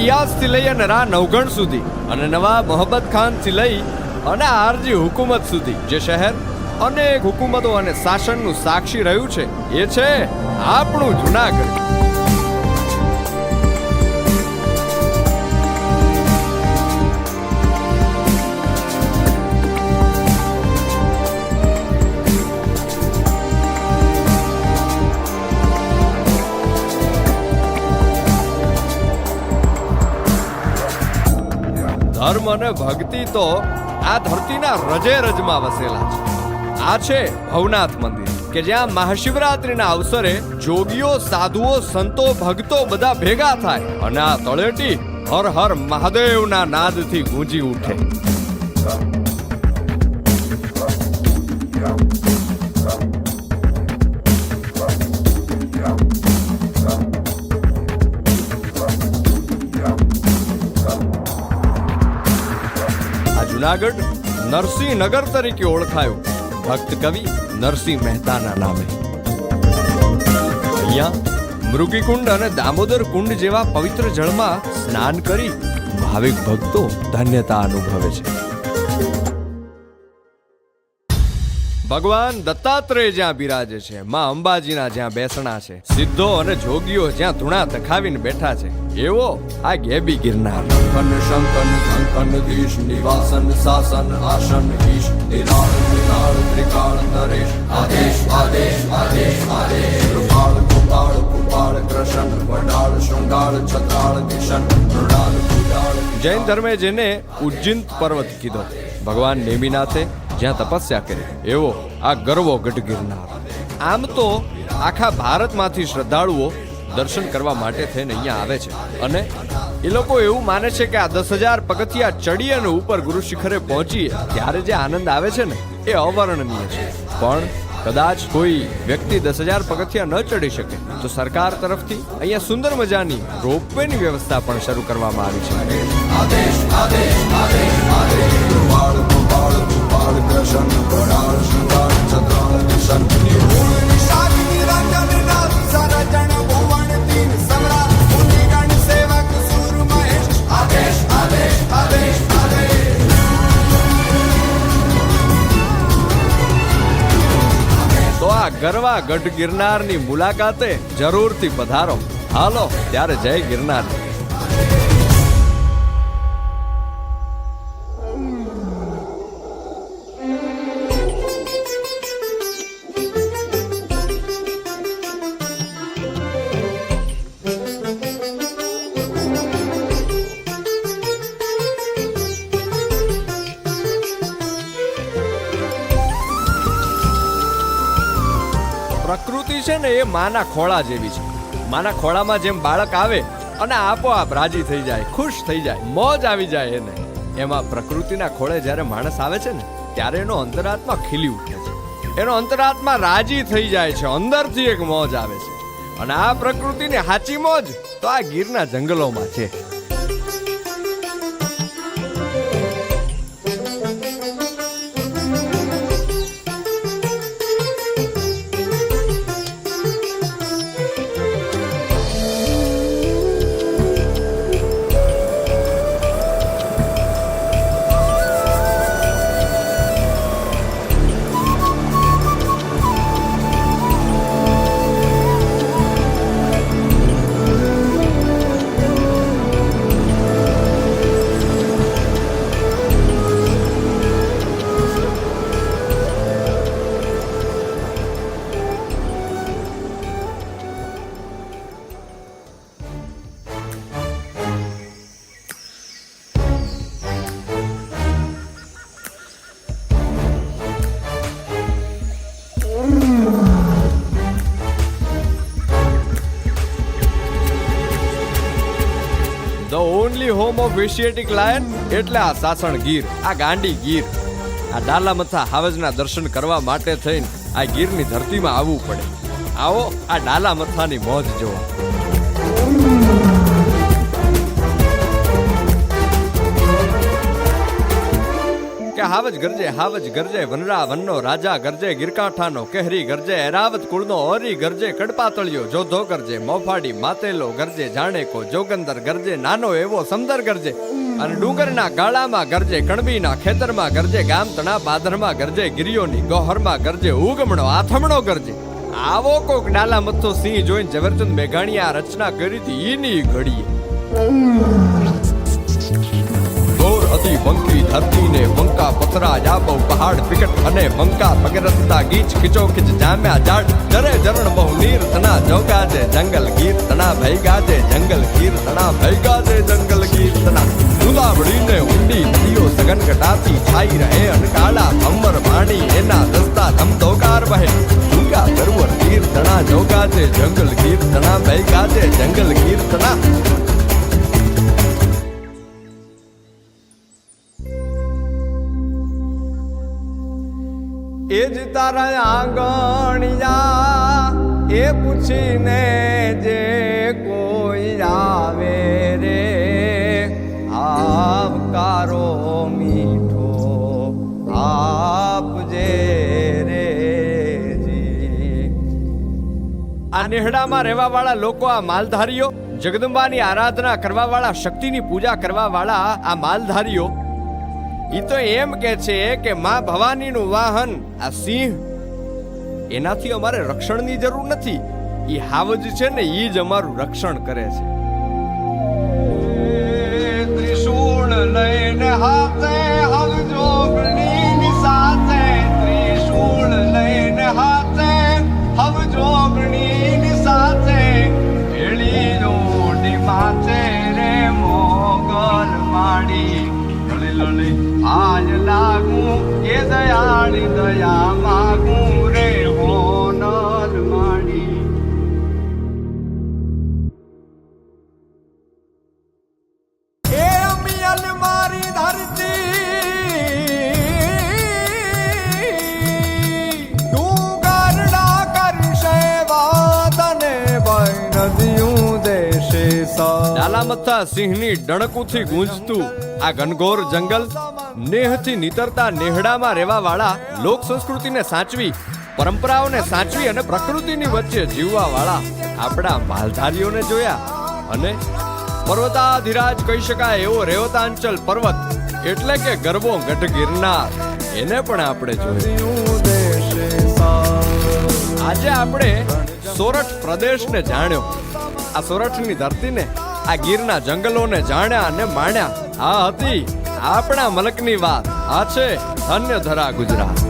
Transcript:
રિયાઝથી લઈ અને રા નવગણ સુધી અને નવા મોહબ્બત ખાનથી લઈ અને આરજી હુકુમત સુધી. જે શહેર અનેક હુકુમતો અને શાસનનું સાક્ષી રહ્યું છે, એ છે આપણું જુનાગઢ. ધર્મ અને ભક્તિ તો આ ધરતીના રજે રજમાં વસેલા છે. આ છે ભવનાથ મંદિર, કે જ્યાં મહાશિવરાત્રીના અવસરે જોગીઓ, સાધુઓ, સંતો, ભક્તો બધા ભેગા થાય અને આ તળેટી હર હર મહાદેવના નાદથી ગૂંજી ઉઠે. જુનાગઢ નરસિંહનગર તરીકે ઓળખાયું. ભક્ત કવિ નરસિંહ મહેતાના નામે. અહીંયા મૃગીકુંડ અને દામોદર કુંડ જેવા પવિત્ર જળમાં સ્નાન કરી ભાવિક ભક્તો ધન્યતા અનુભવે છે. ભગવાન દત્તાત્રેય જ્યાં બિરાજે છે માં અંબાજીના જ્યાં બેસણા છે સિદ્ધો અને જોગીઓ જ્યાં ધૂણા તખાવીને બેઠા છે એવો આ ગેબી ગિરનાર. કંકન શંકન કંકન દીશ નિવાસન શાસન આસન ઈશ નિરાળ નિરાળ ત્રિકાળ નરેશ આદેશ આદેશ આદેશ આદેશ. કૃપાળ કૃપાળ કૃપાળ કૃષ્ણ વડાળ શૃંગાળ છતાળ કિશન મૃણાલ જૈન ધર્મે જેને ઉજ્જિંત પર્વત કીધો ભગવાન નેમિનાથે જ્યાં તપસ્યા કરી, એવો આ ગરવો ગઢ ગિરનાર આમ તો આખા ભારતમાંથી શ્રદ્ધાળુઓ દર્શન કરવા માટે થઈને અહીંયા આવે છે. અને એ લોકો એવું માને છે કે આ દસ હજાર પગથિયા ચડી અને ઉપર ગુરુ શિખરે પહોંચીએ, ત્યારે જે આનંદ આવે છે ને, એ અવર્ણનીય છે. પણ કદાચ કોઈ વ્યક્તિ દસ હજાર પગથિયા ન ચડી શકે, તો સરકાર તરફથી અહીંયા સુંદર મજાની રોપવેની વ્યવસ્થા પણ શરૂ કરવામાં આવી છે. તો આ ગરવા ગઢ ગિરનારની મુલાકાતે જરૂરથી પધારો. હાલો ત્યારે જય ગિરનાર. ને એ માના ખોળા જેવી છે. માના ખોળામાં જેમ બાળક આવે અને આપોઆપ રાજી થઈ જાય, ખુશ થઈ જાય, મોજ આવી જાય એને. એમાં પ્રકૃતિના ખોળે જ્યારે માણસ આવે છે ને, ત્યારે એનો અંતરાત્મા ખીલી ઉઠે છે. એનો અંતરાત્મા રાજી થઈ જાય છે, અંદરથી એક મોજ આવે છે. અને આ પ્રકૃતિની હાચી મોજ તો આ ગીરના જંગલોમાં છે. ઓનલી ઓફ એશિયાટિક લાયન એટલે આ સાસણ ગીર, આ ગાંડી ગીર. આ ડાલામથા હાવજના દર્શન કરવા માટે થઈને આ ગીરની ધરતીમાં આવવું પડે. આવો આ ડાલામથાની મોજ જુઓ કે હાવજ ગરજે હાવજ ગરજે, વનરા વનનો, રાજા ગરજે, ગિરકાંઠાનો, કેહરી ગરજે, એરાવત કુળનો, ઓરી ગરજે, કડપાતળિયો, જોધો ગરજે, મોફાડી માતેલો ગરજે જાણે કો જોગંદર ગરજે, નાનો એવો સમદર ગરજે, અને ડુંગરના ગાળામાં ગરજે, કણબીના ખેતરમાં ગરજે ગામ તણા પાદરમાં ગરજે, ગિરિયોની ગોહરમાં ગરજે, ઉગમણો, આથમણો ગરજે. આવો કોક ડાલા મથો સિંહ જોઈને ઝવેરચંદ મેઘાણીએ આ રચના કરી હતી. ઈની ઘડીએ. હતી બંકી ધરતીને બંકા પથરા જાબવ પહાડ વિકટ અને બંકા પગરસતા ગીચ ખીચો ખીચ જામ્યા જાડ જરે જરણ બહુ નીર તના જોગા જે જંગલ ગીર તણા ભૈગા જે જંગલ ગીર તના ભૈગા જે જંગલ ગીર તના ઉલાવડીને ઊંડી નદીઓ સઘન ઘટાતી છાઈ રહે અનકાળા ભમર પાણી એના દસ્તા ધમધોકાર વહે. ઝુંગા સરોવર ગીર તણા જોગા જે જંગલ જ તારા આંગણિયા એ પૂછીને જે કોઈ આવે રે. આવકારો મીઠો આપજે રે આ નેહડામાં રહેવા વાળા લોકો, આ માલધારીઓ, જગદંબાની આરાધના કરવાવાળા, શક્તિની પૂજા કરવાવાળા આ માલધારીઓ ઈ તો એમ કે છે કે માં ભવાનીનું વાહન, આ સિંહ, એનાથી અમારે રક્ષણની જરૂર નથી. ઈ હાવજ છે ને ઈ જ અમારું રક્ષણ કરે છે. ત્રિશૂળ લઈને હાથે હવજો સાથે ત્રિશૂળ આજ લાગું કે દયાળી દયા માગું રે હોનલ માડી. એ અમિયલ મારી ધરતી. ડુંગરડા કરશે વાદને દેશે ડાલામથા સિંહની ડણકુથી ગૂંજતું આ ઘનઘોર જંગલ નેહથી નીતરતા નેહડામાં રહેવા વાળા લોક સંસ્કૃતિને સાચવી, પરંપરાઓને સાચવી અને પ્રકૃતિની વચ્ચે જીવવા વાળા આપણા માલધારીઓને જોયા અને પર્વતાધિરાજ કહી શકાય એવો રેવતાંચલ પર્વત એટલે કે ગરબો ગઢ ગિરનાર, એને પણ આપણે જોયું. આજે આપણે સોરઠ પ્રદેશને જાણ્યો. આ સોરઠની ધરતીને આ ગીરના જંગલોને જાણ્યા અને માણ્યા. આ હતી આપણા મલકની વાત. આ છે અન્ય ધરા ગુજરાત.